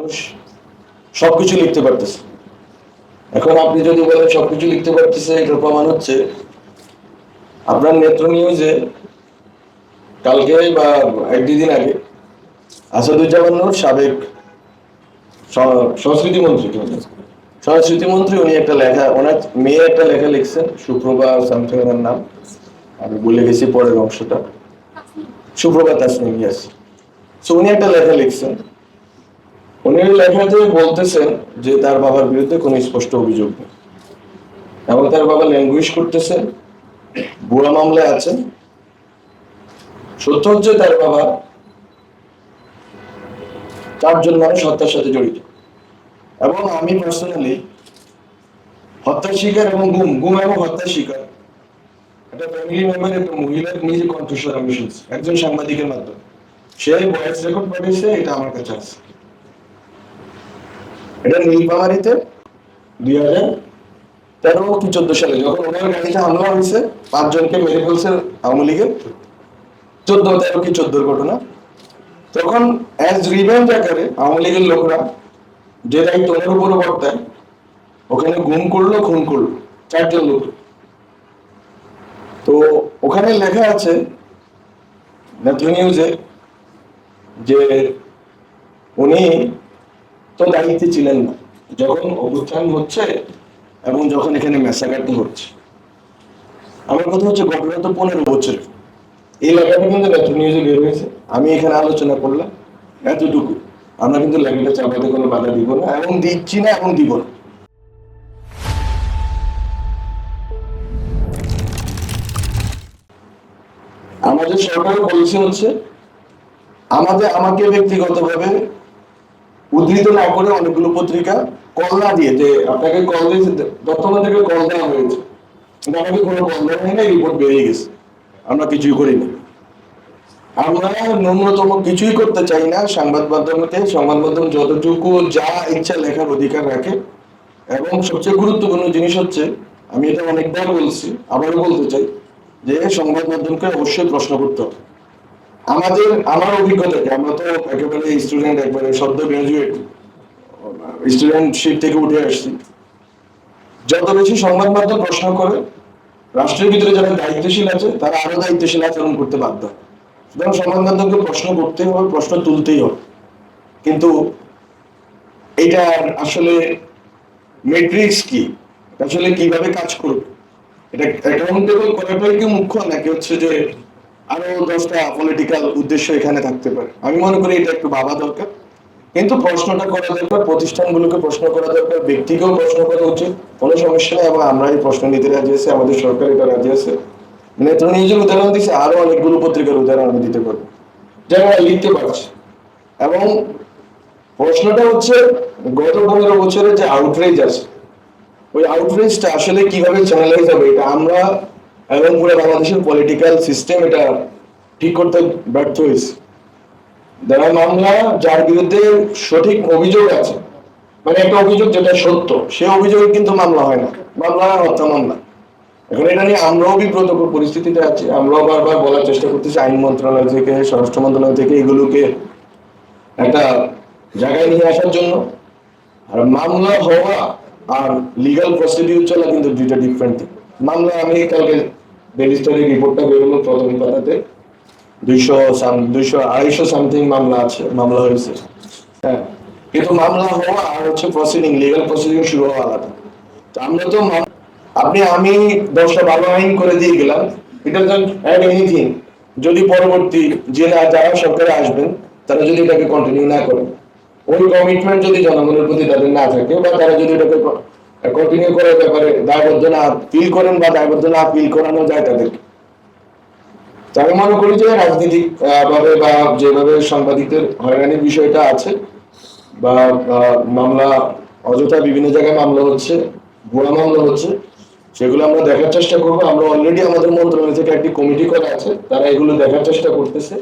মানুষ সবকিছু লিখতে পারতেছে। এখন আপনি যদি বলেন সবকিছু লিখতে পারতেছে এটার প্রমাণ হচ্ছে আপনার নেত্র নিউজে কালকে বা এক দুই দিন আগে আসাদুজ্জামান নূর সাবেক সংস্কৃতি মন্ত্রী সংস্কৃতি মন্ত্রী, উনি একটা লেখা, ওনার মেয়ে একটা লেখা লিখছেন সুপ্রভা সামথিং ওনার নাম। আমি বলে গেছি পরের অংশটা। সুপ্রভা তাসনিম ইয়াস সো উনি একটা লেখা লিখছেন। উনি লেখাতে বলতেছেন যে তার বাবার বিরুদ্ধে কোনো স্পষ্ট অভিযোগ নেই। এবং তার বাবা ল্যাঙ্গুয়েজ করতেছেন বুড়া মামলায় আছেন সত্য হচ্ছে তার বাবা চারজন মানুষ হত্যার সাথে জড়িত। এবং আমি পার্সোনালি হত্যার শিকার এবং গুম গুম এবং হত্যার শিকার। একটা ফ্যামিলি মেম্বার একটা মহিলার নিজে কণ্ঠস্বর আমি শুনছি, একজন সাংবাদিকের মাধ্যমে। সে ভয়েস রেকর্ড পাঠিয়েছে, এটা আমার কাছে আছে। এটা নীলপামারিতে দুই হাজার তেরো কি চোদ্দ সালে, যখন ওনার গাড়িতে হামলা হয়েছে, পাঁচজনকে মেরে ফেলছে আওয়ামী লীগের, চোদ্দ, তেরো কি চোদ্দোর ঘটনা। তখন অ্যাজ রিভেঞ্জ আকারে আওয়ামী লীগের লোকরা যে দায়িত্ব ওনার উপরে বর্তায়, ওখানে গুম করল, খুন করল, চারজন লোক। তো ওখানে লেখা আছে নিউজে যে উনি তো দায়িত্বে ছিলেন না। যখন অভ্যুত্থান হচ্ছে এবং যখন এখানে মেসাকাটি হচ্ছে। আমার কথা হচ্ছে ঘটনা তো পনেরো বছরের এই লেখাটা কিন্তু নেত্র নিউজে বের হয়েছে। আমি এখানে আলোচনা করলাম। এতটুকু। আমরা কিন্তু লেখাটা চাপাতে কোনো বাধা দিব না এবং দিচ্ছি না এবং দিব না। আমাদের সরকারের পলিসি হচ্ছে, আমাদের, আমাকে ব্যক্তিগতভাবে উদ্ধৃত না করে অনেকগুলো পত্রিকা কল না দিয়ে যে আপনাকে কল দিয়েছে বর্তমান থেকে কল দেওয়া হয়েছে। কিন্তু আমাকে কোনো কল দেওয়া হয় রিপোর্ট বেরিয়ে গেছে। আমরা কিছুই করি না আমরা ন্যূনতম কিছুই করতে চাই না। সংবাদ মাধ্যমকে, সংবাদ মাধ্যম যতটুকু যা ইচ্ছা লেখার অধিকার রাখে। এবং সবচেয়ে গুরুত্বপূর্ণ জিনিস হচ্ছে, আমি এটা অনেকবার বলছি, আবারও বলতে চাই, যে সংবাদ মাধ্যমকে অবশ্যই প্রশ্ন করতে হবে। আমাদের, আমার অভিজ্ঞতা আমরা তো একেবারে স্টুডেন্ট একবারে সদ্য গ্রাজুয়েট স্টুডেন্টশিপ থেকে উঠে আসছি। যত বেশি সংবাদ মাধ্যম প্রশ্ন করে, রাষ্ট্রের ভিতরে যারা দায়িত্বশীল আছে, তারা আরও দায়িত্বশীল আচরণ করতে বাধ্য। সুতরাং সংবাদ মাধ্যমকে প্রশ্ন করতেই হবে, প্রশ্ন তুলতেই হবে। কিন্তু এটার আসলে মেট্রিক্স কি? আসলে কীভাবে কাজ করবে? এটা অ্যাকাউন্টেবল করাটাই কি মুখ্য নাকি হচ্ছে যে আরও দশটা পলিটিক্যাল উদ্দেশ্য এখানে থাকতে পারে। আমি মনে করি এটা একটু ভাবা দরকার। কিন্তু প্রশ্নটা করা দরকার, প্রতিষ্ঠানগুলোকে প্রশ্ন করা দরকার, ব্যক্তিকেও প্রশ্ন করা উচিত। কোনো সমস্যা নেই এবং আমরা এই প্রশ্ন নিতে রাজি আছি, আমাদের সরকার এটা রাজি আছে। নেত্র নিজের উদাহরণ দিচ্ছে আরও অনেকগুলো পত্রিকার উদাহরণ আমি দিতে পারব। যারা লিখতে পারছে। এবং প্রশ্নটা হচ্ছে, গত পনেরো বছরে যে আউটরেজ আছে, ওই আউটরেজটা আসলে কীভাবে চ্যানেলাইজ হবে, এটা আমরা এবং পুরো বাংলাদেশের পলিটিক্যাল সিস্টেম এটা ঠিক করতে ব্যর্থ হয়েছে। যারা মামলা, যার বিরুদ্ধে সঠিক অভিযোগ আছে মানে একটা অভিযোগ যেটা সত্য, সে অভিযোগে কিন্তু মামলা হয় না। মামলা হত্যা মামলা। এখন এটা নিয়ে আমরাও বিব্রত পরিস্থিতিতে আছি। আমরাও বারবার বলার চেষ্টা করতেছি, আইন মন্ত্রণালয় থেকে, স্বরাষ্ট্র মন্ত্রণালয় থেকে এগুলোকে একটা জায়গায় নিয়ে আসার জন্য। আর মামলা হওয়া আর লিগাল প্রসিডিউর চলা কিন্তু দুইটা ডিফারেন্ট মামলা আমি কালকে ব্যারিস্টারের রিপোর্টটা বেরোলো প্রথম পাতাতে। দুইশো দুইশো আড়াইশো সামথিং মামলা আছে, মামলা হয়েছে। হ্যাঁ কিন্তু মামলা হওয়া আর হচ্ছে প্রসিডিং লিগাল প্রসিডিং শুরু হওয়া আলাদা। তো আমরা তো আপনি, আমি দশটা ভালো আইন করে দিয়ে গেলাম। এটা অ্যাড এনিথিং যদি পরবর্তী যে যারা সরকারে আসবেন, তারা যদি এটাকে কন্টিনিউ না করেন। ওই কমিটমেন্ট যদি জনগণের প্রতি তাদের না থাকে, বা তারা যদি এটাকে কন্টিনিউ করার ব্যাপারে দায়বদ্ধ না ফিল করেন বা দায়বদ্ধ না ফিল করানো যায় তাদেরকে আমি মনে করি যে রাজনীতিক ভাবে বা যেভাবে সাংবাদিকদের হয়রানির বিষয়টা আছে বা মামলা অযথা বিভিন্ন জায়গায় মামলা হচ্ছে ভুয়া মামলা হচ্ছে, সেগুলো আমরা দেখার চেষ্টা করব। আমরা অলরেডি আমাদের মন্ত্রণালয় থেকে একটি কমিটি করা আছে, তারা এগুলো দেখার চেষ্টা করতেছে।